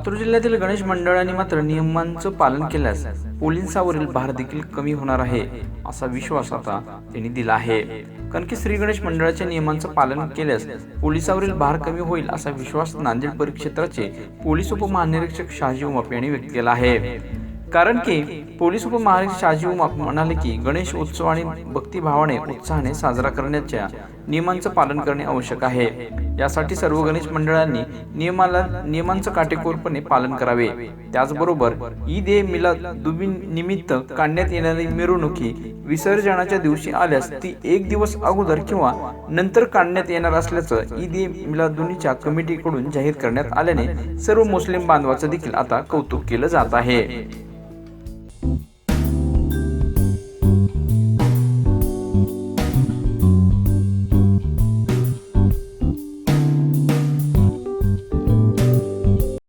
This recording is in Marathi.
लातूर जिल्ह्यातील गणेश मंडळांनी मात्र नियमांचं पालन केल्यास पोलिसांवरील भार देखील कमी होणार आहे असा विश्वास आता त्यांनी दिला आहे. कारण की श्री गणेश मंडळाच्या नियमांचं पालन केल्यास पोलिसावरील भार कमी होईल असा विश्वास नांदेड परिक्षेत्राचे पोलीस उपमहानिरीक्षक शहाजी उमाप यांनी व्यक्त केला आहे. कारण की पोलीस उपमहानिरीक्षक शहाजी उमाप म्हणाले की गणेश उत्सव आणि भक्तिभावाने उत्साहाने साजरा करण्याच्या नियमांचं पालन करणे आवश्यक आहे. यासाठी सर्व गणेश मंडळांनी नियमाला नियमांचं काटेकोरपणे पालन करावे. त्याचबरोबर ईद ए मिलादुबी निमित्त काढण्यात येणारी मिरवणुकी विसर्जनाच्या दिवशी आल्यास ती एक दिवस अगोदर किंवा नंतर काढण्यात येणार असल्याचं ईद ए मिलादुनीच्या कमिटीकडून जाहीर करण्यात आल्याने सर्व मुस्लिम बांधवाचं देखील आता कौतुक केलं जात आहे.